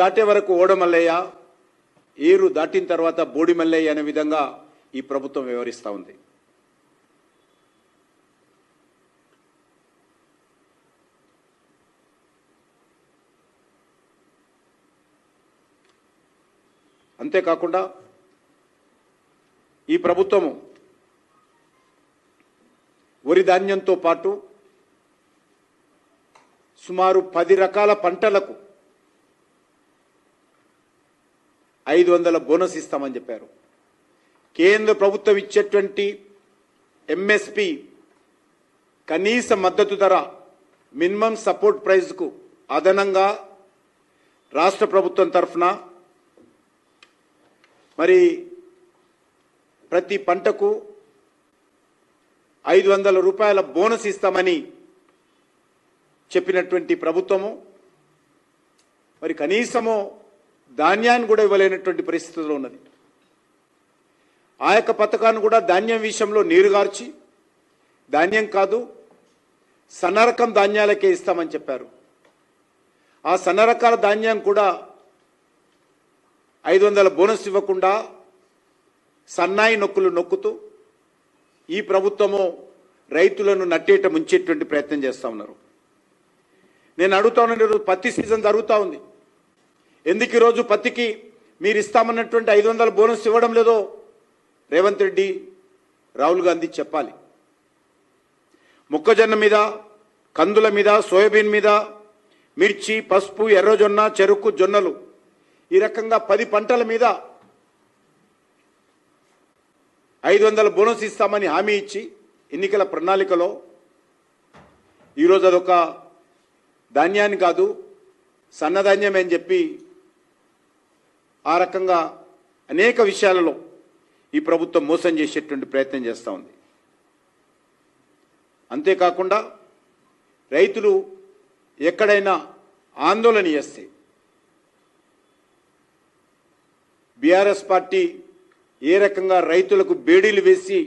దాటే వరకు ఓడమల్లయ్య ఏరు దాటిన తర్వాత బోడిమల్లయ్య అనే విధంగా ఈ ప్రభుత్వం వ్యవహరిస్తూ ఉంది. అంతేకాకుండా ఈ ప్రభుత్వము వరి ధాన్యంతో పాటు సుమారు పది రకాల పంటలకు ఐదు వందల బోనస్ ఇస్తామని చెప్పారు. కేంద్ర ప్రభుత్వం ఇచ్చేటువంటి ఎంఎస్పి కనీస మద్దతు ధర మినిమం సపోర్ట్ ప్రైస్కు అదనంగా రాష్ట్ర ప్రభుత్వం తరఫున మరి ప్రతి పంటకు ఐదు వందల రూపాయల బోనస్ ఇస్తామని చెప్పినటువంటి ప్రభుత్వము. మరి కనీసము ధాన్యాన్ని కూడా ఇవ్వలేనటువంటి పరిస్థితిలో ఉన్నది. ఆ యొక్క పథకాన్ని కూడా ధాన్యం విషయంలో నీరుగార్చి ధాన్యం కాదు సన్నరకం ధాన్యాలకే ఇస్తామని చెప్పారు. ఆ సన్నరకాల ధాన్యం కూడా ఐదు వందల బోనస్ ఇవ్వకుండా సన్నాయి నొక్కులు నొక్కుతూ ఈ ప్రభుత్వము రైతులను నట్టేట ముంచేటువంటి ప్రయత్నం చేస్తూ ఉన్నారు. నేను అడుగుతా ఉన్నాను పత్తి సీజన్ జరుగుతూ ఉంది. ఎందుకు ఈరోజు పత్తికి మీరు ఇస్తామన్నటువంటి ఐదు వందల బోనస్ ఇవ్వడం లేదో రేవంత్ రెడ్డి రాహుల్ గాంధీ చెప్పాలి. మొక్కజొన్న మీద కందుల మీద సోయాబీన్ మీద మిర్చి పసుపు ఎర్రజొన్న చెరుకు జొన్నలు ఈ రకంగా పది పంటల మీద ఐదు వందల బోనస్ ఇస్తామని హామీ ఇచ్చి ఎన్నికల ప్రణాళికలో ఈరోజు అదొక ధాన్యాన్ని కాదు సన్నధాన్యమే అని చెప్పి ఆ రకంగా అనేక విషయాలలో ఈ ప్రభుత్వం మోసం చేసేటువంటి ప్రయత్నం చేస్తూ ఉంది. అంతేకాకుండా రైతులు ఎక్కడైనా ఆందోళన చేస్తే బీఆర్ఎస్ పార్టీ ఏ రకంగా రైతులకు బేడీలు వేసి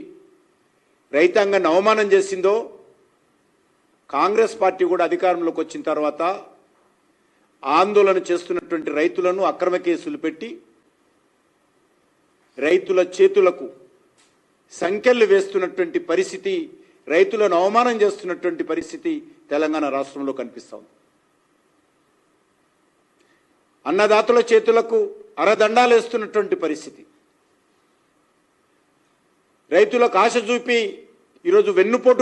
రైతాంగాన్ని అవమానం చేసిందో కాంగ్రెస్ పార్టీ కూడా అధికారంలోకి వచ్చిన తర్వాత ఆందోళన చేస్తున్నటువంటి రైతులను అక్రమ కేసులు పెట్టి రైతుల చేతులకు సంఖ్యలు వేస్తున్నటువంటి పరిస్థితి రైతులను అవమానం చేస్తున్నటువంటి పరిస్థితి తెలంగాణ రాష్ట్రంలో కనిపిస్తా ఉంది. అన్నదాతల చేతులకు అరదండాలు వేస్తున్నటువంటి పరిస్థితి. రైతులకు ఆశ చూపి ఈరోజు వెన్నుపోటు